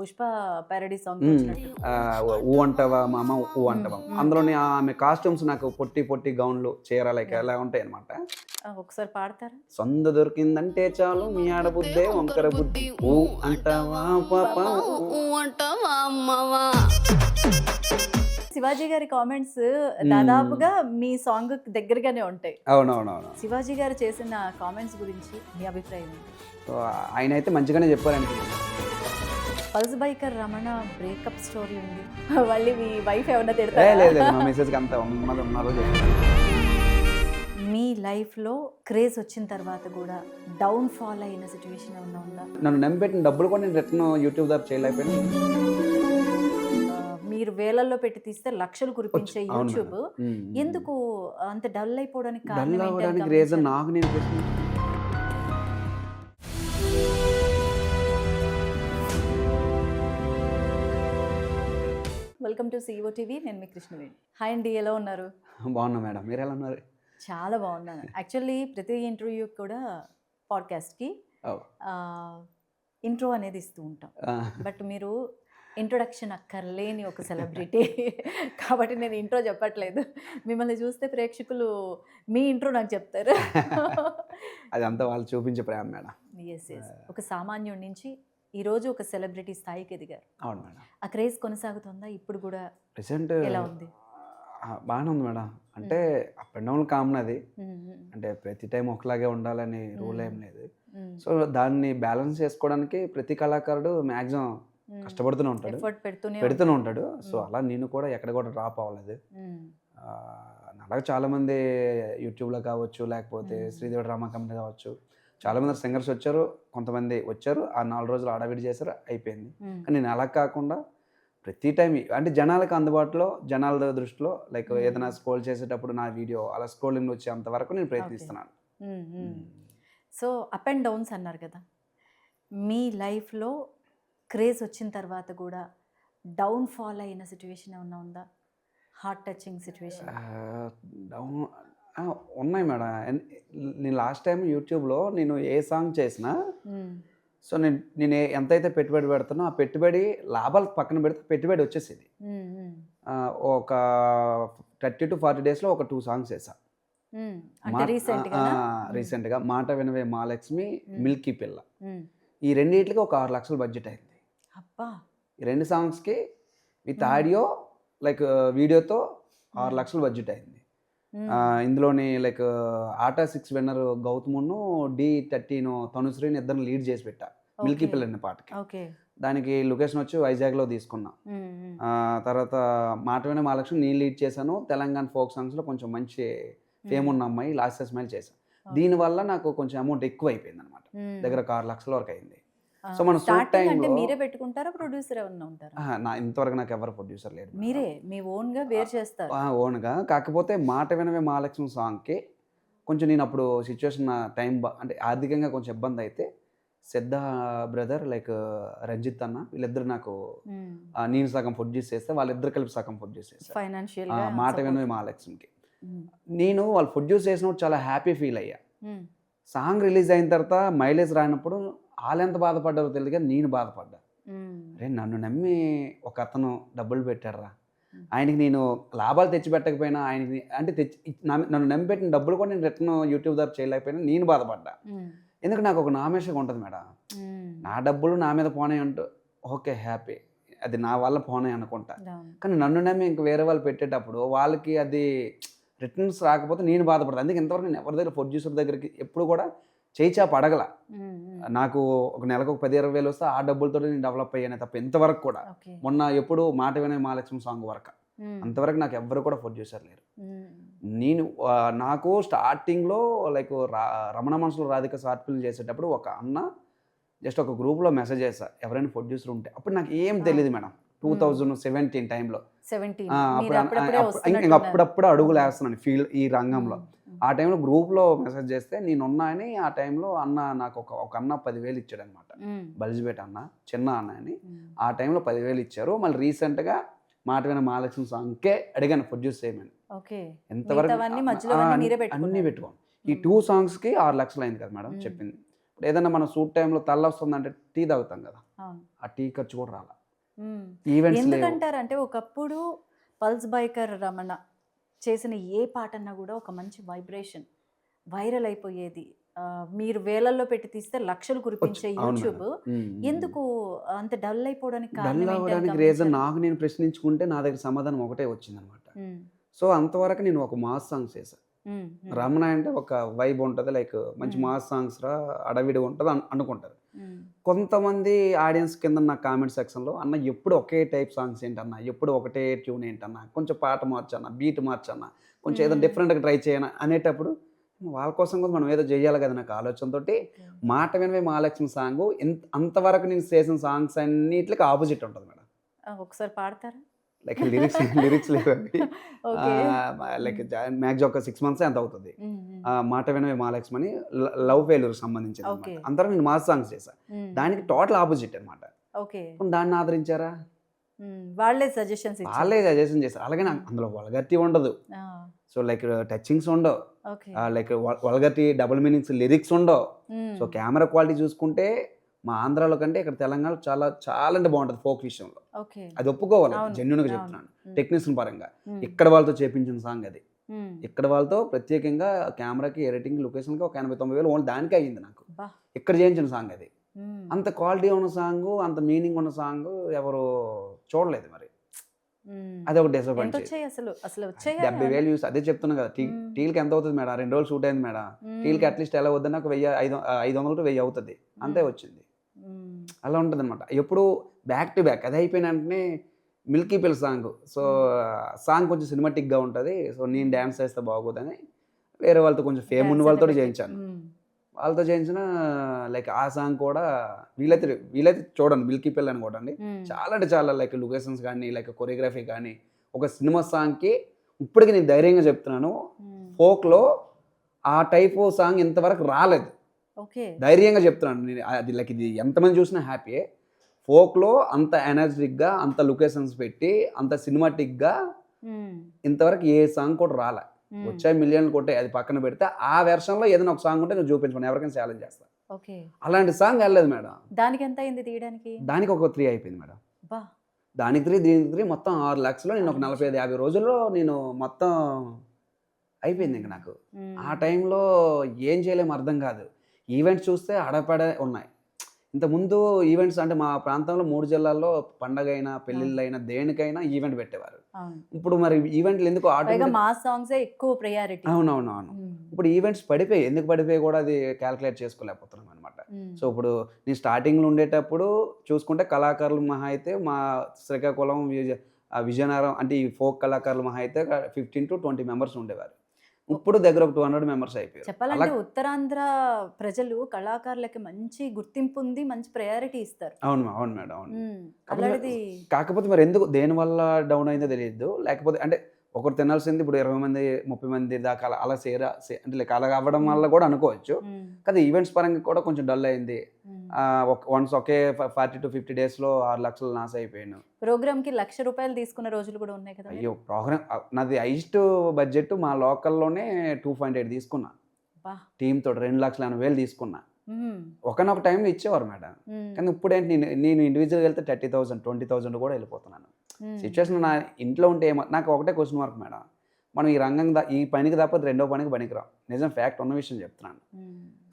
Pushpa parody song ఊ అంటావా మామ ఊ అంటావా. అందులోని ఆమె కాస్ట్యూమ్స్ నాకు పొట్టి పొట్టి గౌన్లు చీర లైక్ ఎలా ఉంటాయి అనమాట ఒకసారి పాడతారా? సొంత దొరికిందంటే చాలు మీ ఆడబుద్దే వంకర బుద్ధి. ఊ అంటావా పాప ఊ. శివాజీ గారి కామెంట్స్ దాదాపుగా మీ సాంగ్ దగ్గరగానే ఉంటాయి. అవునవునవును శివాజీ గారు చేసిన కామెంట్స్ గురించి మీ అభిప్రాయం ఏంటి? సో ఆయన అయితే మంచిగానే చెప్పారండి pulse biker Ramana breakup story ఉంది. మళ్ళీ మీ వైఫ్ ఏమన్నా లేదు తిడతారా లేదు మా మెసేజ్కి అంత ఉన్నది ఉన్నారో మీ లైఫ్లో క్రేజ్ వచ్చిన తర్వాత కూడా డౌన్ ఫాల్ అయిన సిచ్యువేషన్ ఏమన్నా ఉందా? నన్ను నమ్మిపెట్టిన డబ్బులు కూడా నేను రిటర్న్ యూట్యూబ్ ద్వారా చేయలేకపోయాను. మీరు వేలల్లో పెట్టి తీస్తే లక్షలు కురిపించే యూట్యూబ్. ఎందుకు అంత డల్ అయిపోవడానికి కారణం రీజన్? నాకు నేను వెల్కమ్ టు సిఇఓ టీవీ నేను మీ కృష్ణవేణి. హాయ్ అండి ఎలా ఉన్నారు? బాగున్నా మేడం. మీరు ఎలా ఉన్నారు? చాలా బాగున్నాను. యాక్చువల్లీ ప్రతి ఇంటర్వ్యూ కూడా పాడ్కాస్ట్కి. ఇంట్రో అనేది ఇస్తూ ఉంటాం. బట్ మీరు ఇంట్రొడక్షన్ అక్కర్లేని ఒక సెలబ్రిటీ కాబట్టి నేను ఇంట్రో చెప్పట్లేదు. మిమ్మల్ని చూస్తే ప్రేక్షకులు మీ ఇంట్రో నాకు చెప్తారు. అదంతా వాళ్ళు చూపించే ప్రేమ మేడం. ఎస్ ఎస్ ఒక సామాన్యుడి నుంచి ఈరోజు ఒక సెలబ్రిటీ స్థాయికి ఎదిగారు. అవును మేడం. ఆ క్రేజ్ కొనసాగుతుందా? ఇప్పుడు కూడా ప్రెసెంట్ ఎలా ఉంది? బాగానే ఉంది మేడం. అంటే అప్ అండ్ డౌన్ కామన్ అది. అంటే ప్రతి టైం ఒకలాగే ఉండాలని రూల్ ఏం లేదు. సో దాన్ని బ్యాలెన్స్ చేసుకోవడానికి ప్రతి కళాకారుడు మ్యాక్సిమం. కష్టపడుతూనే ఉంటాడు. పెడుతూనే ఉంటాడు. సో. అలా నేను కూడా ఎక్కడ కూడా డ్రాప్ అవ్వలేదు. అలాగే చాలామంది యూట్యూబ్లో కావచ్చు లేకపోతే. శ్రీదేవి డ్రామా కంపెనీ కావచ్చు చాలామంది సింగర్స్ వచ్చారు కొంతమంది వచ్చారు ఆ నాలుగు రోజులు ఆడవిడి చేశారు అయిపోయింది. కానీ నేను అలా కాకుండా ప్రతి టైం అంటే జనాలకు అందుబాటులో జనాల దృష్టిలో లైక్. ఏదైనా స్క్రోల్ చేసేటప్పుడు నా వీడియో అలా స్క్రోలింగ్ వచ్చేంత వరకు నేను ప్రయత్నిస్తున్నాను. సో అప్ అండ్ డౌన్స్ అన్నారు కదా. మీ లైఫ్లో క్రేజ్ వచ్చిన తర్వాత కూడా డౌన్ ఫాల్ అయిన సిచ్యువేషన్ ఏమన్నా ఉందా? హార్ట్ టచింగ్ సిచ్యువేషన్ డౌన్ ఉన్నాయి మేడం. నేను లాస్ట్ టైం యూట్యూబ్లో నేను ఏ సాంగ్ చేసినా సో నేను నేను ఎంతైతే పెట్టుబడి పెడుతున్నా ఆ పెట్టుబడి లాభాలు పక్కన పెడితే పెట్టుబడి వచ్చేసేది. ఒక థర్టీ టు ఫార్టీ డేస్లో ఒక టూ సాంగ్స్ వేసా అంటే రీసెంట్గా రీసెంట్గా మాట వినవే మహాలక్ష్మి. మిల్కీ పిల్ల. ఈ రెండింటికి ఒక ఆరు లక్షల బడ్జెట్ అయింది. ఈ రెండు సాంగ్స్కి విత్. ఆడియో లైక్ వీడియోతో ఆరు. లక్షల బడ్జెట్ అయింది. ఇందులోని లైక్ ఆటా సిక్స్ విన్నర్ గౌతమును డి థర్టీన్ తనుశ్రీని ఇద్దరిని లీడ్ చేసి పెట్టా. Milky Okay. పిల్ల అనే పాటకి దానికి లొకేషన్ వచ్చి వైజాగ్లో తీసుకున్నా. మ్మ్, మ్మ్. ఆ, తర్వాత మాట విన మహాలక్ష్మి నేను లీడ్ చేశాను. తెలంగాణ ఫోక్ సాంగ్స్లో కొంచెం మంచి ఫేమ్ ఉన్న అమ్మాయి లాస్ట్ స్మైల్ చేశాను Okay. దీనివల్ల నాకు కొంచెం అమౌంట్ ఎక్కువ అయిపోయింది అనమాట. దగ్గర ఒక ఆరు లక్షల వరకు అయింది. సో మన shoot starting అంటే మీరే పెట్టుకుంటారా? ప్రొడ్యూసర్ ఏమన్నా ఉంటారా? నా ఇంతవరకు నాకు ఎవరు ప్రొడ్యూసర్ లేరు మీరే మీ ఓన్గా వేర్ చేస్తారు. ఆ, ఓన్గా. కాకపోతే మాట వినవే మహాలక్ష్మి సాంగ్కి కొంచెం నేను అప్పుడు సిచ్యువేషన్ నా టైం అంటే ఆర్థికంగా కొంచెం ఇబ్బంది అయితే సిద్ధ బ్రదర్ లైక్ రంజిత్ అన్న వీళ్ళిద్దరు నాకు నేను సగం ప్రొడ్యూస్ చేస్తే వాళ్ళిద్దరు కలిపి సగం ప్రొడ్యూస్ చేస్తారు ఫైనాన్షియల్గా మాట. వినవే మహాలక్ష్మికి. నేను వాళ్ళు ప్రొడ్యూస్ చేసినప్పుడు చాలా హ్యాపీ ఫీల్ అయ్యా. సాంగ్ రిలీజ్ అయిన తర్వాత మైలేజ్ రానప్పుడు వాళ్ళు ఎంత బాధపడ్డారో తెలియదు కానీ నేను బాధపడ్డా. అరే నన్ను నమ్మి ఒక అతను డబ్బులు పెట్టారా. ఆయనకి నేను లాభాలు తెచ్చిపెట్టకపోయినా ఆయనకి అంటే తెచ్చి నన్ను నమ్మి పెట్టిన డబ్బులు కూడా నేను రిటర్న్ యూట్యూబ్ ద్వారా చేయలేకపోయినా నేను బాధపడ్డా. ఎందుకు నాకు ఒక నామేషగా ఉంటుంది మేడం. నా డబ్బులు నా మీద పోనే అంటూ ఓకే హ్యాపీ అది నా వల్ల పోనే అనుకుంటా. కానీ నన్ను నమ్మి ఇంక వేరే వాళ్ళు పెట్టేటప్పుడు వాళ్ళకి అది రిటర్న్స్ రాకపోతే నేను బాధపడతాను అందుకే ఇంతవరకు నేను ఎవరి దగ్గర ప్రొడ్యూసర్ దగ్గరికి ఎప్పుడు కూడా చేయి చాప అడగల. నాకు ఒక నెలకు ఒక పది ఇరవై వేలు వస్తే ఆ డబ్బులతో నేను డెవలప్ అయ్యానే తప్ప ఇంతవరకు కూడా మొన్న ఎప్పుడు మాట వినే మహాలక్ష్మి సాంగ్ వరకు. అంతవరకు నాకు ఎవ్వరు కూడా ప్రొడ్యూసర్ లేరు. నేను నాకు స్టార్టింగ్లో లైక్ రా రమణ మనసులో రాధిక షార్ట్ ఫిల్మ్ చేసేటప్పుడు ఒక అన్న జస్ట్ ఒక గ్రూప్లో మెసేజ్ చేశా ఎవరైనా ప్రొడ్యూసర్ ఉంటే అప్పుడు నాకు ఏం. తెలియదు మేడం టూ. థౌజండ్ సెవెంటీన్ టైంలో 17 అప్పుడు అప్పుడప్పుడే అడుగులు వేస్తున్నాను ఫీల్డ్ ఈ రంగంలో. ఆ టైంలో గ్రూప్లో మెసేజ్ చేస్తే నేను అని ఆ టైంలో అన్న నాకు ఒక ఒక అన్న పదివేలు ఇచ్చాడు అనమాట మ్మ్. బల్జిబేట్ అన్న చిన్న అన్న అని. ఆ టైంలో పదివేలు ఇచ్చారు. మళ్ళీ రీసెంట్గా మాట విన మహాలక్ష్మి సాంగ్కే అడిగాను ప్రొడ్యూస్ చేయమని. ఎంతవరకు అన్నీ. పెట్టుకోండి ఈ టూ సాంగ్స్కి ఆరు లక్షలు అయింది కదా మేడం. చెప్పింది. ఇప్పుడు ఏదైనా మన సూట్ టైంలో తల్ల వస్తుందంటే టీ తాగుతాం కదా. ఆ. టీ ఖర్చు కూడా రాలా. ఈవెంట్స్ ఎందుకంటారంటే ఒకప్పుడు పల్స్ బైకర్ రమణ చేసిన ఏ పాట అన్నా కూడా ఒక మంచి వైబ్రేషన్ వైరల్ అయిపోయేది మీరు వేలల్లో పెట్టి తీస్తే లక్షలు కురిపించే. యూట్యూబ్. ఎందుకు అంత డల్ అయిపోవడానికి డల్ అవ్వడానికి రీజన్? నాకు నేను ప్రశ్నించుకుంటే నా దగ్గర సమాధానం ఒకటే వచ్చిందనమాట మ్మ్. సో అంతవరకు నేను ఒక మాస్ సాంగ్స్ చేశాను. రమణ అంటే ఒక వైబ్ ఉంటుంది లైక్ మంచి. మాస్ సాంగ్స్ రా అడవిడి ఉంటుంది అను- అనుకుంటారు. కొంతమంది ఆడియన్స్ కింద నా కామెంట్ సెక్షన్లో అన్న ఎప్పుడు ఒకే టైప్ సాంగ్స్ ఏంటన్నా? ఎప్పుడు ఒకటే ట్యూన్ ఏంటన్నా? కొంచెం పాట మార్చన్నా? బీట్ మార్చన్నా? కొంచెం ఏదో. డిఫరెంట్గా ట్రై చేయనా? అనేటప్పుడు వాళ్ళ కోసం కూడా మనం ఏదో చేయాలి కదా నాకు ఆలోచనతోటి మాట వినవే మహాలక్ష్మి సాంగ్ ఇంత అంతవరకు నేను చేసిన సాంగ్స్ అన్నిటికి ఆపోజిట్ ఉంటుంది మేడం. ఒకసారి పాడతారా? లైక్ లిరిక్స్ లిరిక్స్ లేవు లైక్ మ్యాక్స్ ఒక సిక్స్ మంత్స్ ఎంత అవుతుంది మాట వినవే మహాలక్ష్మి అని లవ్ ఫెయిల్యూర్ సంబంధించింది. అనమాట అందరూ నేను మాస్ సాంగ్స్ చేశాను. దానికి టోటల్ ఆపోజిట్ అనమాట ఓకే. దాన్ని ఆదరించారా. వాళ్ళే సజెషన్స్ వాళ్ళే సజెషన్ చేశారు. అలాగే నాకు అందులో వల్గర్టీ ఉండదు. సో లైక్ టచింగ్స్ ఉండవు. Like vulgarity double meanings lyrics ఉండవు. సో కెమెరా క్వాలిటీ చూసుకుంటే మా ఆంధ్రాలో కంటే ఇక్కడ తెలంగాణ చాలా చాలా అంటే బాగుంటుంది ఫోక్ విషయంలో. అది ఒప్పుకోవాలి జెన్యున్గా. చెప్తున్నాను. టెక్నీషియన్ పరంగా. ఇక్కడ వాళ్ళతో చేపించిన సాంగ్ అది. ఇక్కడ వాళ్ళతో ప్రత్యేకంగా కెమెరాకి ఎడిటింగ్ లొకేషన్కి ఒక ఎనభై తొంభై వేలు ఓన్లీ దానికే అయ్యింది నాకు. ఇక్కడ చేయించిన సాంగ్ అది. అంత క్వాలిటీ ఉన్న సాంగ్ అంత మీనింగ్ ఉన్న సాంగ్ ఎవరు చూడలేదు మరి. అది ఒక డిసప్పాయింట్ డెబ్బై వేలు యూస్ అదే చెప్తున్నా కదా టీ. టీల్కి ఎంత అవుతుంది మేడం? రెండు రోజులు షూట్ అయింది మేడం. టీల్కి అట్లీస్ట్ ఎలా వద్దని ఒక వెయ్యి ఐదు ఐదు వందలు వెయ్యి అవుతుంది. అంతే వచ్చింది. అలా ఉంటుంది అనమాట ఎప్పుడు బ్యాక్ టు బ్యాక్ అది అయిపోయిన వెంటనే మిల్కీ పిల్ సాంగ్ సో సాంగ్ కొంచెం సినిమాటిక్గా ఉంటుంది. సో నేను డ్యాన్స్ చేస్తే బాగోదని వేరే వాళ్ళతో కొంచెం ఫేమ్ ఉన్న వాళ్ళతో చేయించాను. వాళ్ళతో చేయించిన లైక్ ఆ సాంగ్ కూడా వీలైతే వీలైతే చూడండి. మిల్కీ పిల్ అని కూడా అండి. చాలా అంటే చాలా లైక్ లొకేషన్స్ కానీ లైక్ కొరియోగ్రఫీ కానీ ఒక సినిమా సాంగ్కి ఇప్పటికి నేను ధైర్యంగా చెప్తున్నాను. ఫోక్లో ఆ టైప్ సాంగ్ ఇంతవరకు రాలేదు. ధైర్యంగా చెప్తున్నాను. నేను అది లైక్ ఇది ఎంతమంది చూసినా హ్యాపీయే ఫోక్లో అంత ఎనర్జెటిక్గా అంత లొకేషన్స్ పెట్టి అంత సినిమాటిక్గా ఇంతవరకు ఏ సాంగ్ కూడా రాలే. వచ్చాయి మిలియన్లు కొట్టే అది పక్కన పెడితే ఆ వెర్షన్లో ఏదైనా ఒక సాంగ్ ఉంటే నేను చూపించమని. ఎవరికైనా ఛాలెంజ్ చేస్తా. ఓకే. అలాంటి సాంగ్ వెళ్ళలేదు మేడం. దానికి ఎంత అయింది తీయడానికి? దానికి ఒక త్రీ అయిపోయింది మేడం. దానికి త్రీ దీనికి త్రీ మొత్తం ఆరు లక్షలు. నేను ఒక నలభై ఐదు యాభై రోజుల్లో నేను మొత్తం అయిపోయింది ఇంక నాకు. ఆ టైంలో ఏం చేయలేము అర్థం కాదు. ఈవెంట్స్ చూస్తే అడపడ ఉన్నాయి. ఇంతకుముందు ఈవెంట్స్ అంటే మా ప్రాంతంలో మూడు జిల్లాల్లో పండగ అయినా పెళ్ళిళ్ళైనా దేనికైనా ఈవెంట్ పెట్టేవారు. ఇప్పుడు మరి ఈవెంట్లు ఎందుకు మా సాంగ్స్ ఎక్కువ ప్రయారిటీ అవునవును అవును. ఇప్పుడు ఈవెంట్స్ పడిపోయి ఎందుకు పడిపోయి కూడా అది క్యాల్కులేట్ చేసుకోలేకపోతున్నాం అనమాట సో ఇప్పుడు నేను స్టార్టింగ్లో ఉండేటప్పుడు చూసుకుంటే కళాకారులు మహా అయితే మా శ్రీకాకుళం విజయనగరం అంటే ఈ ఫోక్ కళాకారులు మహా అయితే ఫిఫ్టీన్ టు ట్వంటీ మెంబర్స్ ఉండేవారు. ఇప్పుడు దగ్గర ఒక టూ హండ్రెడ్ మెంబర్స్ అయిపోయారు. చెప్పాలంటే ఉత్తరాంధ్ర ప్రజలు కళాకారులకి మంచి గుర్తింపు ఉంది మంచి ప్రయారిటీ ఇస్తారు. అవును అవును మేడం అవును. కాకపోతే మరి ఎందుకు దేని వల్ల డౌన్ అయిందో తెలియదు. లేకపోతే అంటే ఒకరు తినాల్సింది ఇప్పుడు ఇరవై మంది ముప్పై మంది దాకా అలా అలా సేర అంటే అలా అవ్వడం వల్ల కూడా అనుకోవచ్చు. కదా ఈవెంట్స్ పరంగా కూడా కొంచెం డల్ అయింది. వన్స్ ఒకే ఫార్టీ టు ఫిఫ్టీ డేస్లో ఆరు లక్షలు నాశ అయిపోయాను ప్రోగ్రామ్కి లక్ష రూపాయలు తీసుకున్న రోజులు కూడా ఉన్నాయి కదా అయ్యో ప్రోగ్రామ్ నాది హైయెస్ట్ బడ్జెట్ మా లోకల్లోనే టూ పాయింట్ ఎయిట్ తీసుకున్నా. టీమ్ తోటి రెండు లక్షల ఎనభై వేలు తీసుకున్నా. ఒకనొక టైంలో ఇచ్చేవారు మేడం. కానీ ఇప్పుడు ఏంటి నేను నేను ఇండివిజువల్ వెళ్తే థర్టీ థౌసండ్ ట్వంటీ థౌసండ్ కూడా వెళ్ళిపోతున్నాను. సిచ్యువేషన్ నా ఇంట్లో ఉంటే ఏమో నాకు ఒకటే క్వశ్చన్ మార్క్ మేడం మనం ఈ రంగం ఈ పనికి తప్ప రెండో పనికి పనికిరాం నిజం ఫ్యాక్ట్ ఉన్న విషయం చెప్తున్నాను.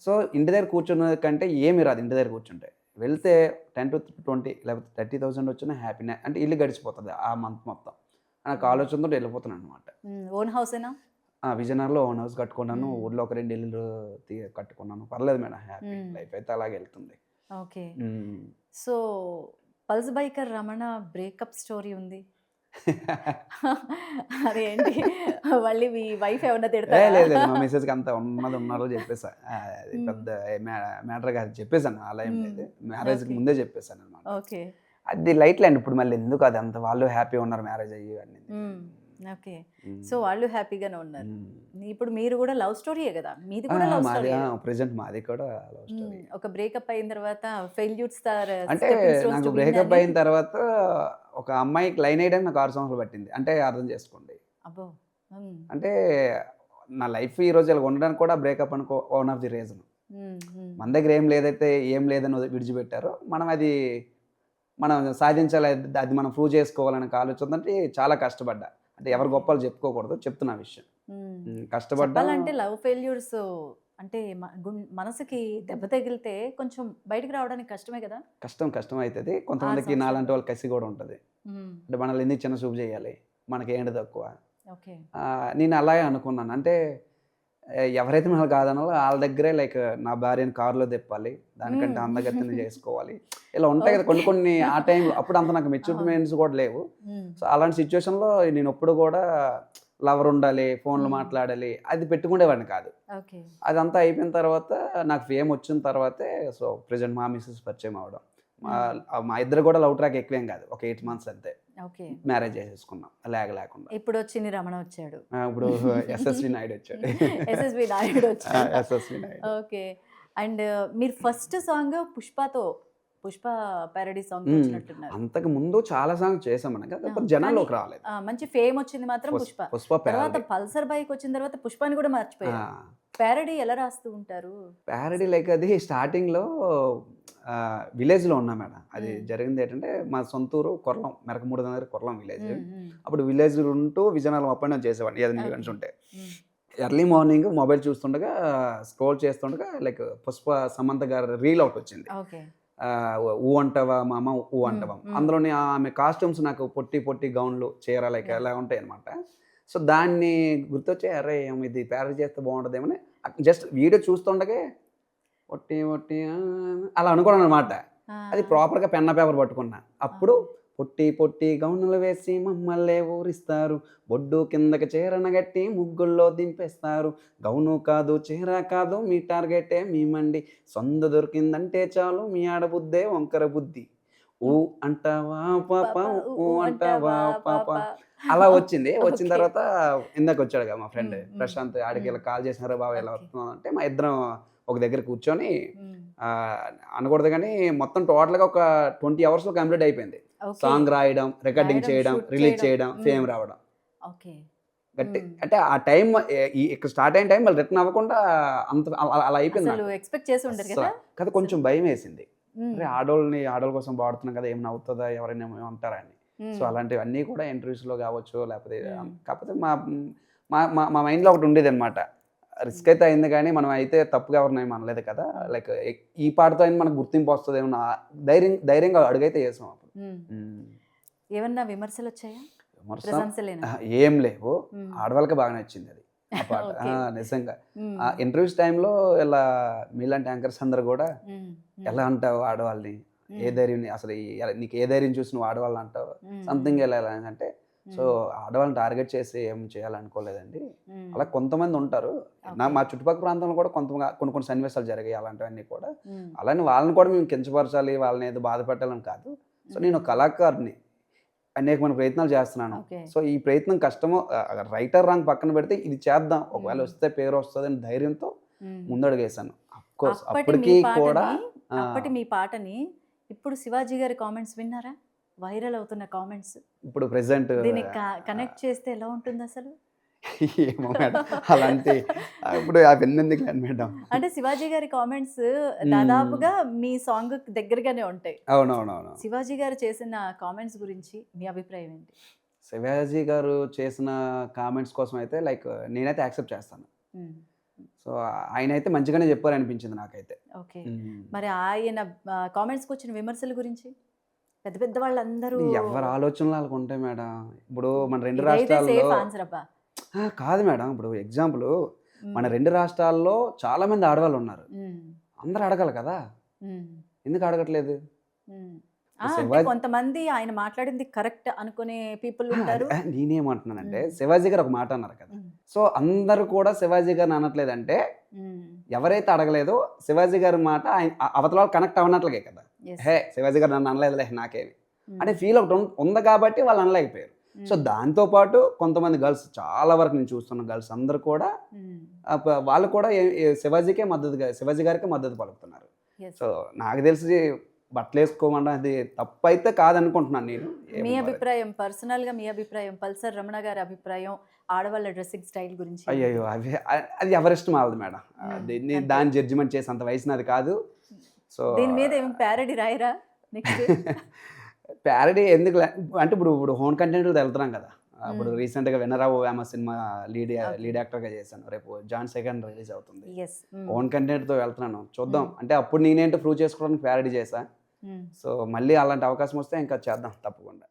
సో ఇంటి దగ్గర కూర్చున్న కంటే ఏమి రాదు ఇంటి దగ్గర కూర్చుంటే. వెళ్తే టెన్ టు ట్వంటీ లేకపోతే థర్టీ థౌసండ్ వచ్చినా హ్యాపీనే అంటే ఇల్లు గడిచిపోతుంది ఆ మంత్ మొత్తం. నాకు ఆలోచనతో వెళ్ళిపోతున్నాను అనమాట. ఓన్ హౌసేనా? విజయనగరంలో ఓన్ హౌస్ కట్టుకున్నాను. ఊర్లో ఒక రెండు ఇల్లు కట్టుకున్నాను. పర్లేదు మేడం హ్యాపీ. లైఫ్ అయితే అలాగే వెళ్తుంది. Okay. So pulse biker Ramana breakup story ఉంది. అదేంటి మళ్ళీ మీ వైఫ్ ఏమన్నా ఏ, తిడతారా లేదు లేదు మా మెసేజ్కి అంత ఉన్నది ఉన్నారో చెప్పేసా. పెద్ద మ్యాటర్ కాదు చెప్పేశాను అలా ఏం. లేదు మ్యారేజ్కి. ముందే చెప్పేశాను అనమాట ఓకే అది లైట్ ల్యాండ్ ఇప్పుడు మళ్ళీ ఎందుకు అది అంత వాళ్ళు హ్యాపీ ఉన్నారు మ్యారేజ్ అయ్యి అన్ని. ఓకే. సో వాళ్ళు హ్యాపీగానే ఉన్నారు. ఇప్పుడు మీరు కూడా లవ్ స్టోరీయే కదా? మీది కూడా లవ్ మాది స్టోరీ ప్రెసెంట్ మాది కూడా లవ్ స్టోరీ. ఒక బ్రేకప్ అయిన తర్వాత ఫెయిల్యూర్స్ అంటే నాకు బ్రేకప్ అయిన తర్వాత ఒక అమ్మాయికి లైన్ వేయడానికి నాకు ఆరు సంవత్సరాలు పట్టింది. అంటే అర్థం చేసుకోండి. అబ్బో. అంటే నా లైఫ్ ఈ రోజు ఇలా ఉండడానికి కూడా బ్రేకప్ అనుకో వన్ ఆఫ్ ది రీజన్. మన దగ్గర ఏం లేదైతే ఏం లేదని విడిచిపెట్టారో మనం అది మనం సాధించాలి అది- మనం ప్రూవ్ చేసుకోవాలని ఆలోచన చాలా కష్టపడ్డా. అంటే ఎవరు గొప్పలు చెప్పుకోకూడదు చెప్తున్నా విషయం. కష్టపడ్డా చెప్పాలంటే లవ్ ఫెయిల్యూర్స్ అంటే మనసుకి దెబ్బ తగిలితే కొంచెం బయటికి రావడానికి కష్టమే కదా? కష్టం కష్టం అవుతుంది కొంతమందికి. నాలాంటి వాళ్ళ కసి కూడా ఉంటుంది. అంటే మనల్ని ఎందుకు చిన్న చూపు చేయాలి? మనకి ఏంటి తక్కువ? నేను అలాగే అనుకున్నాను. అంటే ఎవరైతే మనకు కాదనో వాళ్ళ దగ్గరే లైక్ నా భార్యని కారులో తిప్పాలి దానికంటే. అందగతిని చేసుకోవాలి. ఇలా ఉంటాయి కదా కొన్ని కొన్ని ఆ టైంలో అప్పుడు అంత నాకు మెచ్యూరిమెంట్స్ కూడా లేవు. సో అలాంటి సిచ్యువేషన్లో నేను ఎప్పుడు కూడా లవర్ ఉండాలి ఫోన్లో. మాట్లాడాలి అది పెట్టుకునేవాడిని కాదు. అదంతా అయిపోయిన తర్వాత నాకు ఫేమ్ వచ్చిన తర్వాతే సో ప్రజెంట్ మా మిస్సెస్ పరిచయం అవడం. మా ఇద్దరు కూడా లవ్ ట్రాక్ ఎక్కువేం కాదు ఒక ఎయిట్ మంత్స్ అంతే. మ్యారేజ్ చేసేసుకున్నాం. లేక లేకుండా. ఇప్పుడు వచ్చింది రమణ వచ్చాడు. ఇప్పుడు ఎస్ఎస్వి నాయుడు వచ్చాడు. ఎస్ఎస్వి నాయుడు వచ్చాడు. ఎస్ఎస్వి నాయుడు. ఓకే. అండ్ మీరు ఫస్ట్ సాంగ్ పుష్పతో పుష్ప ప్యారడీ సాంగ్ మ్మ్. వచ్చినట్టున్నారు. అంతకు ముందు చాలా సాంగ్స్ చేసాం ఆ, జనాల్లోకి రాలేదు. మంచి ఫేమ్ వచ్చింది మాత్రం పుష్- పుష్ప. పుష్ప తర్వాత పల్సర్ బైక్ వచ్చిన తర్వాత పుష్పాని కూడా మర్చిపోయారు ప్యారడీ ఎలా రాస్తూ ఉంటారు? ప్యారడీ లైక్ అది స్టార్టింగ్లో విలేజ్లో ఉన్నా మేడం అది. జరిగింది ఏంటంటే మా సొంతూరు కొర్లం మెరకమూడు దగ్గర కొర్లం విలేజ్ అప్పుడు విలేజ్ ఉంటూ విజయనగరం అప్ అండ్ డౌన్ చేసేవాడిని ఎనిమిది Okay. గంటలు ఉంటే. ఎర్లీ మార్నింగ్ మొబైల్ చూస్తుండగా స్క్రోల్ చేస్తుండగా లైక్ పుష్ప సమంత గారి రీల్ ఒకటి వచ్చింది ఊ అంటవా మామ ఊ అంటవా. అందులోని ఆమె కాస్ట్యూమ్స్ నాకు పొట్టి పొట్టి గౌన్లు చీర లైక్. అలా ఉంటాయి అనమాట సో దాన్ని గుర్తొచ్చి అరే ఇది ప్యారడీ చేస్తే బాగుంటుందేమని జస్ట్ వీడియో చూస్తుండగే పొట్టి ఆ, అలా అనుకోను అనమాట అది ప్రాపర్గా పెన్న పేపర్ పట్టుకున్నా. అప్పుడు పొట్టి పొట్టి గౌనులు వేసి మమ్మల్ని ఊరిస్తారు. బొడ్డు కిందకి చీరన గట్టి ముగ్గుల్లో దింపేస్తారు. గౌను కాదు చీర కాదు మీ టార్గెటే మీ మండి. సొంద దొరికిందంటే చాలు మీ ఆడబుద్దే వంకర బుద్ధి. ఊ అంటావా పాప ఊ అంటావా పాప. అలా వచ్చింది. వచ్చిన. తర్వాత ఇందాక వచ్చాడు కదా మా ఫ్రెండ్. ప్రశాంత్ ఆడికి ఇలా. కాల్ చేసినారా బాబా ఇలా Okay. వస్తున్నావు? అంటే మా ఇద్దరం ఒక దగ్గర కూర్చొని అనకూడదు కానీ మొత్తం టోటల్గా ఒక ట్వంటీ అవర్స్లో కంప్లీట్ అయిపోయింది. సాంగ్ రాయడం రికార్డింగ్ చేయడం రిలీజ్ చేయడం. ఫేమ్. రావడం గట్టి. అంటే ఆ టైం ఇక్కడ స్టార్ట్ అయిన టైం మళ్ళీ రిటర్న్ అవ్వకుండా అంత అలా- అయిపోయింది. ఎక్స్పెక్ట్ చేసి ఉండరు కదా కొంచెం భయం వేసింది. అరే ఆడోళ్ళని ఆడోళ్ళ కోసం వాడుతున్నాం కదా ఏమైనా అవుతుందా ఎవరైనా ఏమైనా అంటారా అని. సో అలాంటివన్నీ కూడా ఇంటర్వ్యూస్లో కావచ్చు లేకపోతే. కాకపోతే మా మా మా- మా మైండ్లో ఒకటి ఉండేది అనమాట రిస్క్ అయితే అయింది కానీ మనం అయితే తప్పుగా ఎవరిని అనలేదు కదా లైక్ ఈ పాటతో అయినా మనకు గుర్తింపు వస్తుంది ఏమన్నా ధైర్యం ధైర్యంగా అడుగైతే చేసాం అప్పుడు. ఏమన్నా విమర్శలు వచ్చాయా ఏం లేవు. ఆడవాళ్ళకి బాగా నచ్చింది అది ఆ పాట నిజంగా. ఆ ఇంటర్వ్యూస్ టైంలో ఇలా మీలాంటి యాంకర్స్ అందరు కూడా. ఎలా అంటావు ఆడవాళ్ళని. ఏ ధైర్యం అసలు నీకు ఏ ధైర్యం చూసి నువ్వు ఆడవాళ్ళని అంటావు. సంథింగ్ ఎలా ఎలా అంటే. సో ఆడవాళ్ళని టార్గెట్ చేసి ఏం చేయాలనుకోలేదండి. అలా కొంతమంది ఉంటారు. నా. మా చుట్టుపక్కల ప్రాంతంలో కూడా కొంత కొన్ని కొన్ని సన్నివేశాలు జరిగాయి అలాంటివన్నీ కూడా. అలానే వాళ్ళని కూడా మేము కించపరచాలి వాళ్ళని ఏదో బాధ పెట్టాలని కాదు. సో నేను కళాకారుని అనేకమైన ప్రయత్నాలు చేస్తున్నాను. సో ఈ ప్రయత్నం కష్టమో రైటర్ రాంగ్ పక్కన పెడితే ఇది చేద్దాం. ఒకవేళ. వస్తే పేరు వస్తుంది అని ధైర్యంతో అప్పటి అప్పటికి కూడా అప్పటి మీ పాటని ఇప్పుడు శివాజీ గారి కామెంట్స్ విన్నారా? వైరల్ అవుతున్న కామెంట్స్. ఇప్పుడు ప్రెసెంట్ దీనికి కనెక్ట్ చేస్తే ఎలా ఉంటుంది అసలు? ఏమో మేడం అలాంటి ఇప్పుడు అవన్నీ ఎందుకు లేండి మేడం? అంటే శివాజీ గారి కామెంట్స్ దాదాపుగా మీ సాంగ్ దగ్గరగానే ఉంటాయి. అవునవునవును. శివాజీ గారు చేసిన కామెంట్స్ గురించి మీ అభిప్రాయం ఏంటి? శివాజీ గారు చేసిన కామెంట్స్ కోసం అయితే లైక్ నేనైతే యాక్సెప్ట్ చేస్తాను. సో ఆయన అయితే మంచిగానే చెప్పారు అనిపించింది నాకైతే. ఓకే. మరి ఆయన కామెంట్స్కి వచ్చిన విమర్శల గురించి? పెద్ద పెద్ద వాళ్ళందరూ ఎవరి ఆలోచనలు వాళ్ళకు ఉంటాయి మేడం ఇప్పుడు మన రెండు రాష్ట్రాల్లో కాదు మేడం ఇప్పుడు ఎగ్జాంపుల్. మన రెండు రాష్ట్రాల్లో చాలా మంది ఆడవాళ్ళు ఉన్నారు. అందరూ అడగాలి కదా. ఎందుకు అడగట్లేదు కొంతమంది ఆయన మాట్లాడింది కరెక్ట్ అనుకునే పీపుల్ ఉంటారు నేనేమంటున్నానంటే. శివాజీ గారు ఒక మాట అన్నారు కదా. సో అందరూ కూడా శివాజీ గారిని అనట్లేదంటే. ఎవరైతే అడగలేదో శివాజీ గారి మాట ఆయన అవతల వాళ్ళు కనెక్ట్ అవ్వనట్లుగే కదా. హే శివాజీ గారు నన్ను అనలేదులే నాకేమి. మ్మ్. అనే ఫీల్ ఒకటి ఉంది కాబట్టి వాళ్ళు అనలేకపోయారు. సో మ్మ్. దాంతోపాటు కొంతమంది గర్ల్స్ చాలా వరకు నేను చూస్తున్న గర్ల్స్ అందరూ కూడా ప- వాళ్ళు కూడా శివాజీకే మద్దతుగా శివాజీ గారికి మద్దతు పలుకుతున్నారు. సో నాకు తెలిసి బట్టలు వేసుకోమన్నా అది తప్పు అయితే కాదనుకుంటున్నాను నేను. మీ. అభిప్రాయం పర్సనల్గా మీ అభిప్రాయం పల్సర్ రమణ గారి అభిప్రాయం ఆడవాళ్ళ డ్రెస్సింగ్ స్టైల్ గురించి? అయ్యో అవి అది ఎవరిష్టం వాళ్ళది మేడం. దాన్ని జడ్జిమెంట్ చేసి అంత వయసు నాది కాదు. సో దీని మీద ఏమి ప్యారడీ రాయరా ప్యారడీ ఎందుకు అంటే ఇప్పుడు ఇప్పుడు హోమ్ కంటెంట్లో వెళ్తున్నాం కదా. ఇప్పుడు Hmm. రీసెంట్గా వినరావు వేమ సినిమా లీడ్. లీడ్ యాక్టర్గా చేశాను. రేపు జాన్ సెకండ్ రిలీజ్ అవుతుంది. ఓన్ కంటెంట్తో వెళ్తున్నాను. చూద్దాం. Hmm. అంటే అప్పుడు నేనేంటో ప్రూవ్ చేసుకోవడానికి ప్యారడీ చేశా. సో మళ్ళీ అలాంటి అవకాశం వస్తే ఇంకా చేద్దాం తప్పకుండా.